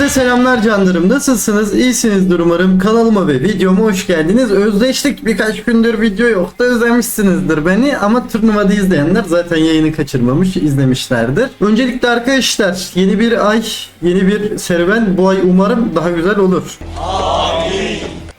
Hepinize selamlar canlarım. Nasılsınız? İyisinizdir umarım. Kanalıma ve videoma hoş geldiniz. Özleştik birkaç gündür video yoktu. Özlemişsinizdir beni ama turnuvada izleyenler zaten yayını kaçırmamış, izlemişlerdir. Öncelikle arkadaşlar yeni bir ay, yeni bir serüven. Bu ay umarım daha güzel olur.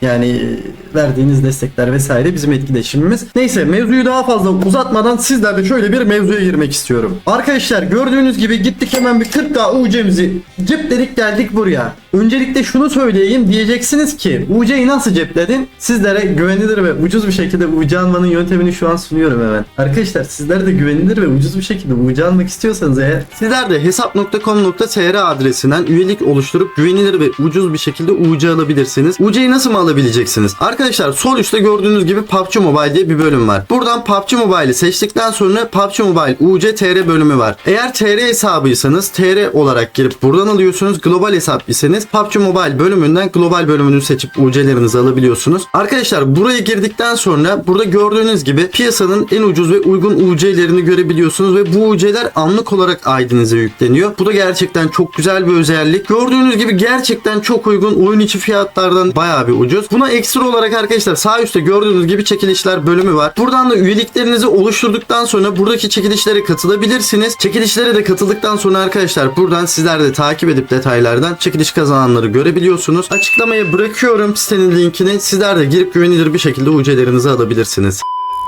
Yani e, verdiğiniz destekler vesaire bizim etkileşimimiz. Neyse mevzuyu daha fazla uzatmadan sizlerle şöyle bir mevzuya girmek istiyorum. Arkadaşlar gördüğünüz gibi gittik hemen bir 40k UC'mizi cepledik geldik buraya. Öncelikle şunu söyleyeyim diyeceksiniz ki UC'yi nasıl cepledin? Sizlere güvenilir ve ucuz bir şekilde UC almanın yöntemini şu an sunuyorum hemen. Arkadaşlar sizler de güvenilir ve ucuz bir şekilde UC almak istiyorsanız eğer sizler de hesap.com.tr adresinden üyelik oluşturup güvenilir ve ucuz bir şekilde UC alabilirsiniz. UC'yi nasıl mı alabileceksiniz? Arkadaşlar sol üstte gördüğünüz gibi PUBG Mobile diye bir bölüm var. Buradan PUBG Mobile'i seçtikten sonra PUBG Mobile UC TR bölümü var. Eğer TR hesabıysanız TR olarak girip buradan alıyorsunuz. Global hesap iseniz PUBG Mobile bölümünden global bölümünü seçip UC'lerinizi alabiliyorsunuz. Arkadaşlar buraya girdikten sonra burada gördüğünüz gibi piyasanın en ucuz ve uygun UC'lerini görebiliyorsunuz ve bu UC'ler anlık olarak aydınıza yükleniyor. Bu da gerçekten çok güzel bir özellik. Gördüğünüz gibi gerçekten çok uygun oyun içi fiyatlardan bayağı bir ucuz. Buna ekstra olarak arkadaşlar sağ üstte gördüğünüz gibi çekilişler bölümü var. Buradan da üyeliklerinizi oluşturduktan sonra buradaki çekilişlere katılabilirsiniz. Çekilişlere de katıldıktan sonra arkadaşlar buradan sizler de takip edip detaylardan çekiliş kazananları görebiliyorsunuz. Açıklamaya bırakıyorum sitenin linkini. Sizler de girip güvenilir bir şekilde UC'lerinizi alabilirsiniz.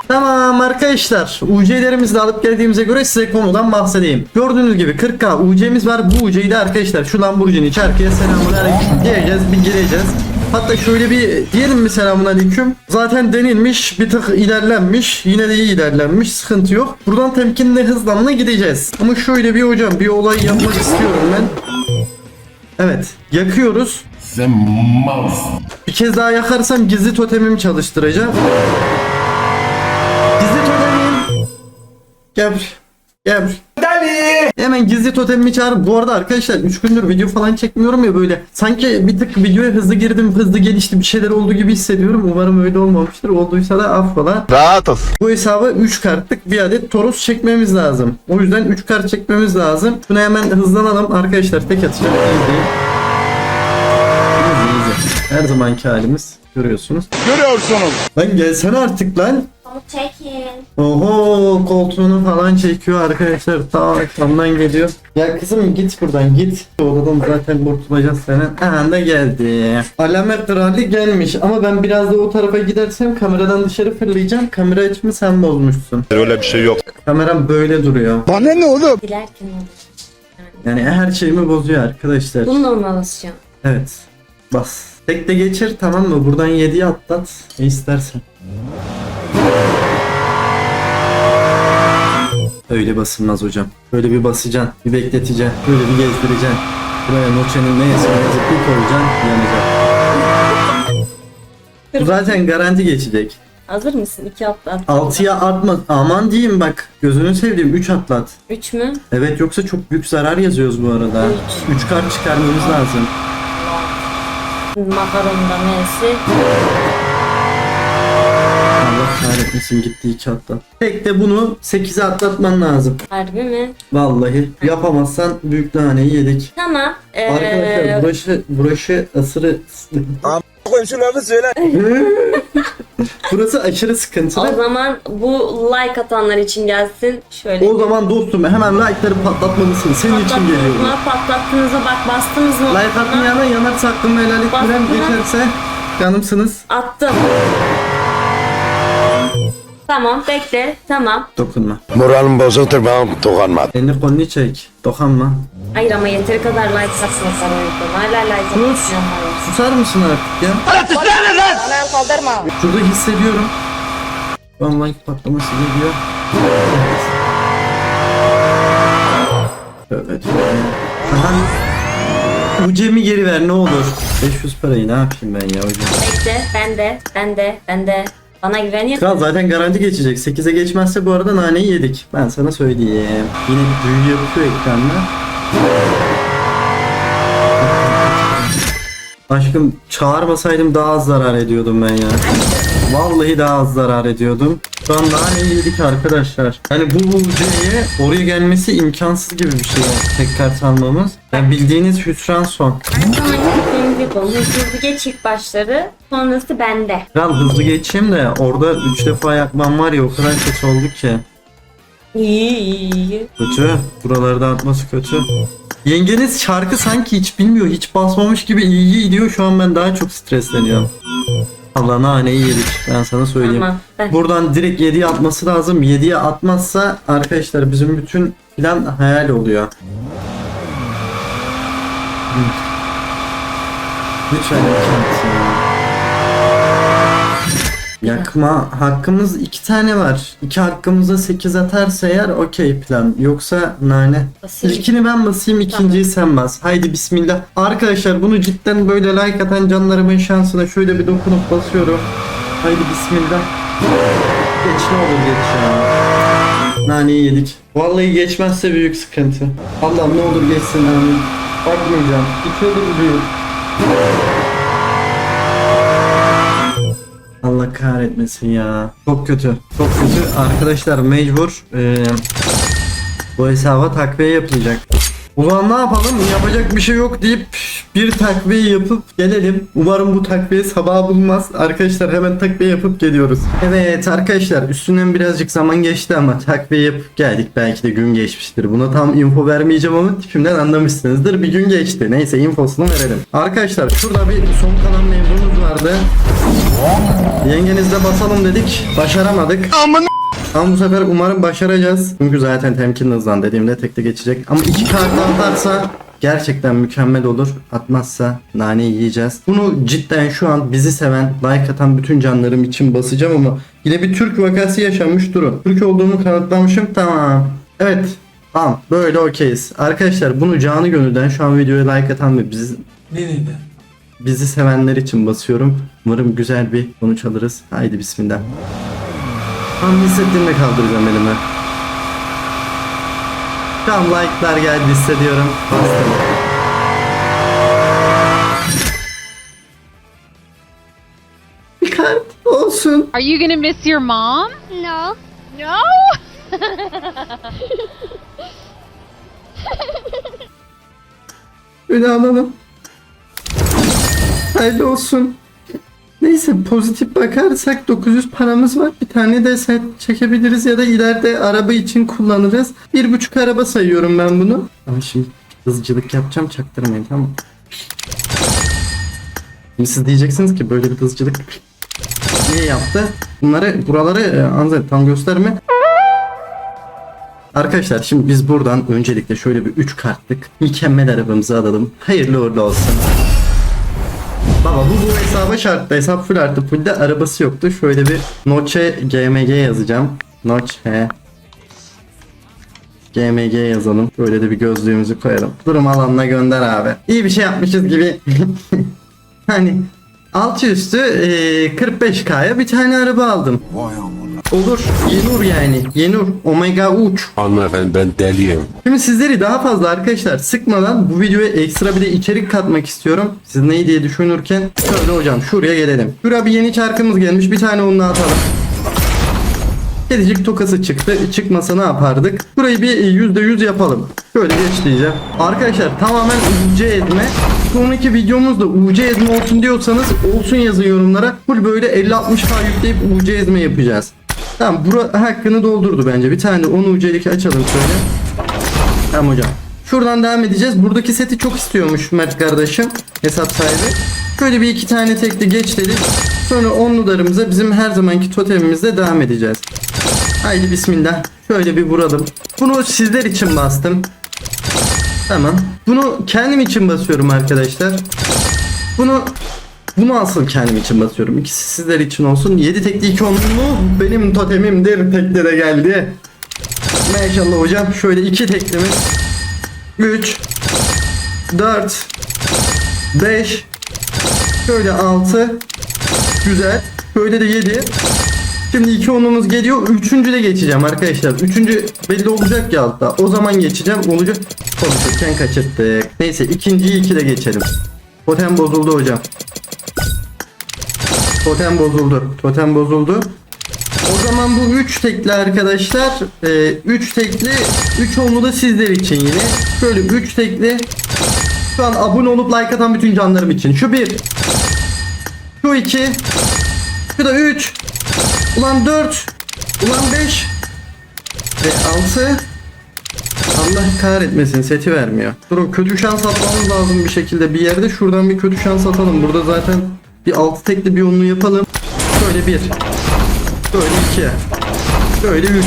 Tamam arkadaşlar UC'lerimizi de alıp geldiğimize göre size konudan bahsedeyim. Gördüğünüz gibi 40k UC'miz var. Bu UC'yi de arkadaşlar şu Lamborghini çarkıya selamun aleyküm diyeceğiz bir gireceğiz. Hatta şöyle bir diyelim mi selamun aleyküm. Zaten denilmiş bir tık ilerlenmiş. Yine de iyi ilerlenmiş. Sıkıntı yok. Buradan temkinli hızlanma gideceğiz. Ama şöyle bir hocam bir olay yapmak istiyorum ben. Evet yakıyoruz. Sen malsın. Bir kez daha yakarsam gizli totemimi çalıştıracağım. Gizli totemim. Gel. buraya, Gel. buraya. Hemen gizli totemimi çağır. Bu arada arkadaşlar 3 gündür video falan çekmiyorum ya böyle. Sanki bir tık videoya hızlı girdim, hızlı gelişti bir şeyler oldu gibi hissediyorum. Umarım öyle olmamıştır. Olduysa da affola. Rahat ol. Bu hesaba 3 kartlık bir adet Toros çekmemiz lazım. O yüzden 3 kart çekmemiz lazım. Şunu hemen hızlanalım. Arkadaşlar tek atacağım. Her zamanki halimiz görüyorsunuz. Görüyorsunuz. Lan gelsene artık lan. Onu çekin. Oho koltuğunu falan çekiyor arkadaşlar. Ta ekrandan geliyor. Ya kızım git buradan git. Odadan zaten kurtulacağız senin. Aha da geldi. Alamet krali gelmiş ama ben biraz da o tarafa gidersem kameradan dışarı fırlayacağım. Kamera açımı sen bozmuşsun. Öyle bir şey yok. Kameram böyle duruyor. Bana ne oğlum? Dilerken olur. Yani her şeyimi bozuyor arkadaşlar. Bunu normal basacağım. Evet. Bas. Tek de geçir tamam mı? Buradan 7'yi atlat. Ne istersen. Öyle basılmaz hocam. Böyle bir basacaksın. Bir bekleteceksin. Böyle bir gezdireceksin. Buraya noçenin ne yazıp bir koyacaksın. Yanacak. Bu zaten garanti geçecek. Hazır mısın? İki atlat. 6'ya atma. Aman diyeyim bak. Gözünü sevdiğim 3 atlat. Üç mü? Evet yoksa çok büyük zarar yazıyoruz bu arada. 3 kart çıkarmamız lazım. Makaronda neyse. Kahretmesin gitti iki atlat. Tek de bunu 8'e atlatman lazım. Harbi mi? Vallahi yapamazsan büyük naneyi yedik. Tamam. Ee, Arkadaşlar burası, burası asırı... Koyun şu lafı söyle. burası aşırı o sıkıntılı. zaman bu like atanlar için gelsin. Şöyle. O zaman dostum hemen like'ları patlatmalısın. Senin için Patlattınız geliyorum. mı? Patlattığınıza bak bastınız mı? Like atmayana yanarsa aklımda helal mı? geçerse canımsınız. Attım. Tamam bekle. Tamam. Dokunma. Moralim bozuktur bana dokunma. Elini kolunu çek. Dokunma. Hayır ama yeteri kadar like atsın sana uygun. Hala like. Hayır. Susar mısın artık ya? Şurada hissediyorum. An like patlaması geliyor. Tövbe. Aha. Ucemi geri ver ne olur. 500 parayı ne yapayım ben ya hocam. Bekle. Ben de. Ben de. Ben de. Bana güveniyor. Kral zaten garanti geçecek. 8'e geçmezse bu arada naneyi yedik. Ben sana söyleyeyim. Yine bir büyü yapıyor ekranda. Aşkım çağırmasaydım daha az zarar ediyordum ben ya. Vallahi daha az zarar ediyordum. Şu an daha ne yedik arkadaşlar. Yani bu UC'ye oraya gelmesi imkansız gibi bir şey. Yani. Tek kart almamız. Yani bildiğiniz hüsran son. Gibi onun hızlı geç ilk başları sonrası bende. Kral hızlı geçeyim de orada 3 defa yakmam var ya o kadar kötü oldu ki. İyi iyi iyi. Kötü. Buralarda atması kötü. Yengeniz şarkı sanki hiç bilmiyor. Hiç basmamış gibi iyi iyi diyor. Şu an ben daha çok stresleniyorum. Allah naneyi yedik. Ben sana söyleyeyim. Ben Buradan direkt 7'ye atması lazım. 7'ye atmazsa arkadaşlar bizim bütün plan hayal oluyor. Lütfen lütfen ya. Yakma hakkımız iki tane var. İki hakkımıza 8 atarsa eğer okey plan. Yoksa nane. Basayım. İlkini ben basayım ikinciyi sen bas. Haydi bismillah. Arkadaşlar bunu cidden böyle like atan canlarımın şansına şöyle bir dokunup basıyorum. Haydi bismillah. Geç ne olur geç ya. Naneyi yedik. Vallahi geçmezse büyük sıkıntı. Allah'ım ne olur geçsin amin. Bakmayacağım. İki olur büyük. Allah kahretmesin ya. Çok kötü. Çok kötü. Arkadaşlar mecbur eee, bu hesaba takviye yapılacak. Ulan ne yapalım? Yapacak bir şey yok deyip bir takviye yapıp gelelim. Umarım bu takviye sabah bulmaz. Arkadaşlar hemen takviye yapıp geliyoruz. Evet arkadaşlar üstünden birazcık zaman geçti ama takviye yapıp geldik. Belki de gün geçmiştir. Buna tam info vermeyeceğim ama tipimden anlamışsınızdır. Bir gün geçti. Neyse infosunu verelim. Arkadaşlar şurada bir son kalan mevzumuz vardı. Yengenizle basalım dedik. Başaramadık. Ama bu sefer umarım başaracağız. Çünkü zaten temkinli hızlan dediğimde tekte geçecek. Ama iki kart atarsa gerçekten mükemmel olur. Atmazsa nane yiyeceğiz. Bunu cidden şu an bizi seven, like atan bütün canlarım için basacağım ama yine bir Türk vakası yaşanmış durun. Türk olduğumu kanıtlamışım. Tamam. Evet. Tamam. Böyle okeyiz. Arkadaşlar bunu canı gönülden şu an videoya like atan ve bizi bizi sevenler için basıyorum. Umarım güzel bir sonuç alırız. Haydi bismillah. Tam hissettiğimde kaldıracağım elimi. Tam like'lar geldi hissediyorum. Bastım. Bir kart olsun. Are you gonna miss your mom? No. No. Öyle alalım. Hayırlı olsun. Neyse pozitif bakarsak 900 paramız var. Bir tane de set çekebiliriz ya da ileride araba için kullanırız. Bir buçuk araba sayıyorum ben bunu. Ama şimdi hızcılık yapacağım çaktırmayın tamam? Şimdi siz diyeceksiniz ki böyle bir hızcılık niye yaptı? Bunları buraları e, Anzet tam gösterme. Arkadaşlar şimdi biz buradan öncelikle şöyle bir 3 kartlık mükemmel arabamızı alalım. Hayırlı uğurlu olsun. Baba bu bu hesaba şarttı. Hesap full artı fullde arabası yoktu. Şöyle bir Noche GMG yazacağım. Noche GMG yazalım. Böyle de bir gözlüğümüzü koyalım. Durum alanına gönder abi. İyi bir şey yapmışız gibi. hani altı üstü eee, 45k'ya bir tane araba aldım. Olur. Yenur yani. Yenur. Omega uç. Hanımefendi ben deliyim. Şimdi sizleri daha fazla arkadaşlar sıkmadan bu videoya ekstra bir de içerik katmak istiyorum. Siz neyi diye düşünürken şöyle hocam şuraya gelelim. Şuraya bir yeni çarkımız gelmiş bir tane onunla atalım. Kedicik tokası çıktı. Çıkmasa ne yapardık? Burayı bir %100 yapalım. Şöyle geç diyeceğim. Arkadaşlar tamamen UC ezme. Sonraki videomuzda UC ezme olsun diyorsanız olsun yazın yorumlara. Full böyle 50-60k yükleyip UC ezme yapacağız. Tamam bura hakkını doldurdu bence. Bir tane 10 UC'lik açalım şöyle. Tamam hocam. Şuradan devam edeceğiz. Buradaki seti çok istiyormuş Mert kardeşim. Hesap sahibi. Şöyle bir iki tane tekli geç dedik. Sonra onlularımıza bizim her zamanki totemimizle devam edeceğiz. Haydi bismillah. Şöyle bir vuralım. Bunu sizler için bastım. Tamam. Bunu kendim için basıyorum arkadaşlar. Bunu bunu asıl kendim için basıyorum. İkisi sizler için olsun. 7 tekli 2 onlu benim totemimdir. Tekli de geldi. Maşallah hocam. Şöyle iki teklimiz. 3 4 5 Şöyle 6 Güzel. Şöyle de 7 Şimdi iki onumuz geliyor. Üçüncü de geçeceğim arkadaşlar. Üçüncü belli olacak ya altta. O zaman geçeceğim. Olacak. Konuşurken kaçırttık. Neyse ikinciyi iki de geçelim. Totem bozuldu hocam. Totem bozuldu. Totem bozuldu. O zaman bu 3 tekli arkadaşlar 3 tekli 3 onlu da sizler için yine. Şöyle 3 tekli şu an abone olup like atan bütün canlarım için. Şu 1 Şu 2 Şu da 3 Ulan 4 Ulan 5 Ve 6 Allah kahretmesin seti vermiyor. Durun kötü şans atmamız lazım bir şekilde bir yerde. Şuradan bir kötü şans atalım. Burada zaten bir altı tekli bir onlu yapalım. Şöyle bir. Şöyle iki. Şöyle üç.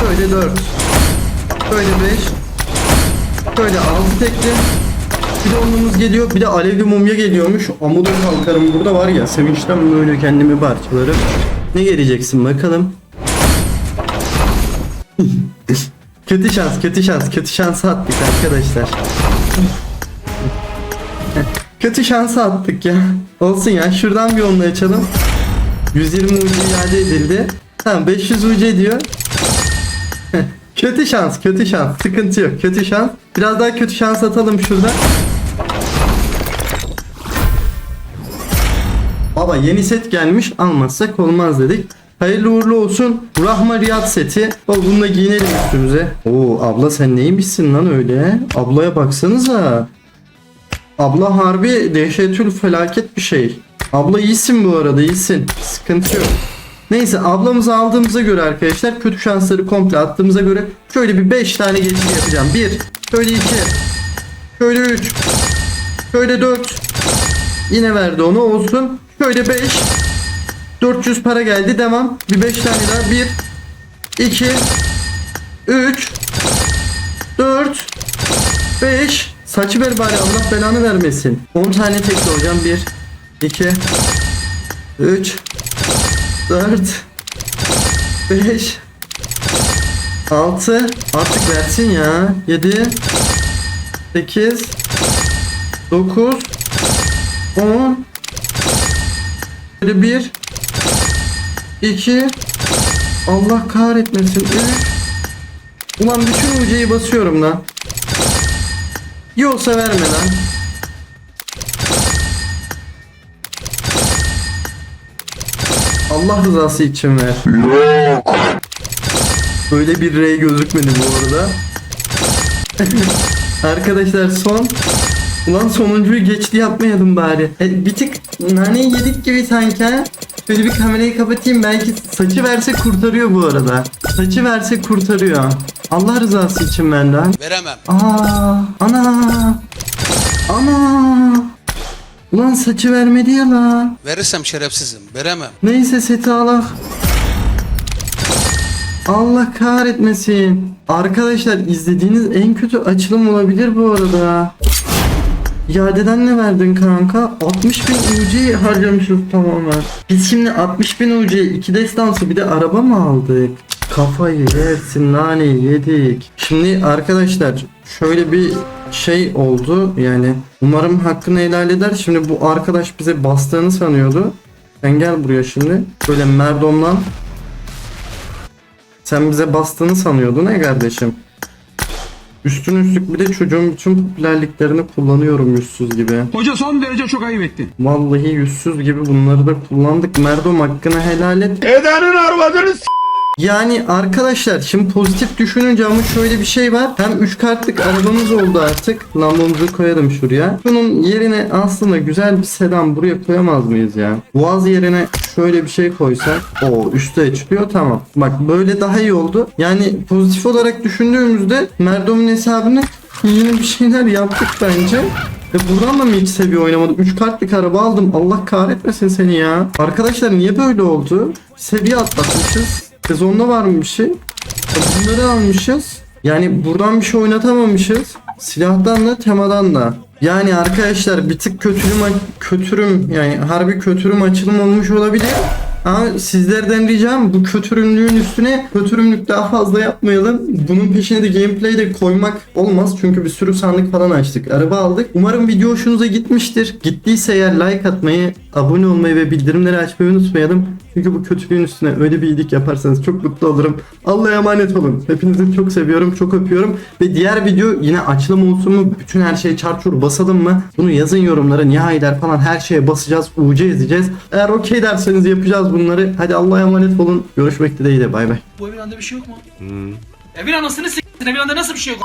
Şöyle dört. Şöyle beş. Şöyle altı tekli. Bir de onluğumuz geliyor. Bir de alevli mumya geliyormuş. Amuda kalkarım burada var ya. Sevinçten böyle kendimi parçalarım. Ne geleceksin bakalım. kötü şans, kötü şans, kötü şans attık arkadaşlar. Kötü şansı attık ya. Olsun ya. Şuradan bir onlu açalım. 120 ucu iade edildi. Tamam 500 ucu ediyor. kötü şans, kötü şans. Sıkıntı yok. Kötü şans. Biraz daha kötü şans atalım şurada. Baba yeni set gelmiş almazsak olmaz dedik. Hayırlı uğurlu olsun. Rahma Riyad seti. Baba bunu da giyinelim üstümüze. Oo abla sen neymişsin lan öyle? Ablaya baksanıza. Abla harbi dehşetül felaket bir şey. Abla iyisin bu arada iyisin. Sıkıntı yok. Neyse ablamızı aldığımıza göre arkadaşlar kötü şansları komple attığımıza göre şöyle bir 5 tane geçiş yapacağım. 1, şöyle 2, şöyle 3, şöyle 4. Yine verdi onu olsun. Şöyle 5. 400 para geldi devam. Bir 5 tane daha. 1, 2, 3, 4, 5. Saçı ver bari Allah belanı vermesin. 10 tane tek hocam. 1, 2, 3, 4, 5, 6. Artık versin ya. 7, 8, 9, 10 Böyle bir 2 Allah kahretmesin 3 Ulan bütün ucayı basıyorum lan Yoksa verme lan. Allah rızası için ver. Böyle bir R gözükmedi bu arada. Arkadaşlar son. Ulan sonuncuyu geçti yapmayalım bari. E, bir tık naneyi yedik gibi sanki ha. Şöyle bir kamerayı kapatayım belki saçı verse kurtarıyor bu arada. Saçı verse kurtarıyor. Allah rızası için benden. Veremem. Aa, ana. Ana. Ulan saçı vermedi ya lan. Verirsem şerefsizim. Veremem. Neyse seti alak. Allah kahretmesin. Arkadaşlar izlediğiniz en kötü açılım olabilir bu arada. İadeden ne verdin kanka? 60 bin UC harcamışız tamamen. Biz şimdi 60 bin UC iki destansı bir de araba mı aldık? Kafayı yersin naneyi yedik. Şimdi arkadaşlar şöyle bir şey oldu yani umarım hakkını helal eder. Şimdi bu arkadaş bize bastığını sanıyordu. Sen gel buraya şimdi. Böyle merdomdan. Sen bize bastığını sanıyordun ne kardeşim? Üstün üstlük bir de çocuğun bütün popülerliklerini kullanıyorum yüzsüz gibi. Hoca son derece çok ayıp ettin. Vallahi yüzsüz gibi bunları da kullandık. Merdom hakkını helal et. Edenin arvadını s- Yani arkadaşlar şimdi pozitif düşününce ama şöyle bir şey var. Hem 3 kartlık arabamız oldu artık. Lambomuzu koyalım şuraya. Bunun yerine aslında güzel bir sedan buraya koyamaz mıyız ya? Boğaz yerine şöyle bir şey koysak. O üstte çıkıyor tamam. Bak böyle daha iyi oldu. Yani pozitif olarak düşündüğümüzde Merdom'un hesabını yeni bir şeyler yaptık bence. Ve buradan da mı hiç seviye oynamadım? 3 kartlık araba aldım. Allah kahretmesin seni ya. Arkadaşlar niye böyle oldu? Seviye atlatmışız. Sezonda var mı bir şey? Bunları almışız. Yani buradan bir şey oynatamamışız. Silahtan da temadan da. Yani arkadaşlar bir tık kötürüm kötürüm yani harbi kötürüm açılım olmuş olabilir. Ama sizlerden ricam bu kötürümlüğün üstüne kötürümlük daha fazla yapmayalım. Bunun peşine de gameplay de koymak olmaz. Çünkü bir sürü sandık falan açtık. Araba aldık. Umarım video hoşunuza gitmiştir. Gittiyse eğer like atmayı, abone olmayı ve bildirimleri açmayı unutmayalım. Çünkü bu kötülüğün üstüne öyle bir iyilik yaparsanız çok mutlu olurum. Allah'a emanet olun. Hepinizi çok seviyorum, çok öpüyorum. Ve diğer video yine açılım olsun mu? Bütün her şeye çarçur basalım mı? Bunu yazın yorumlara. Nihailer falan her şeye basacağız. UC ezeceğiz. Eğer okey derseniz yapacağız bunları. Hadi Allah'a emanet olun. Görüşmek dileğiyle. Bay bay. Bu evin anında bir şey yok mu? Evin anasını s**tin evin anında nasıl bir şey yok?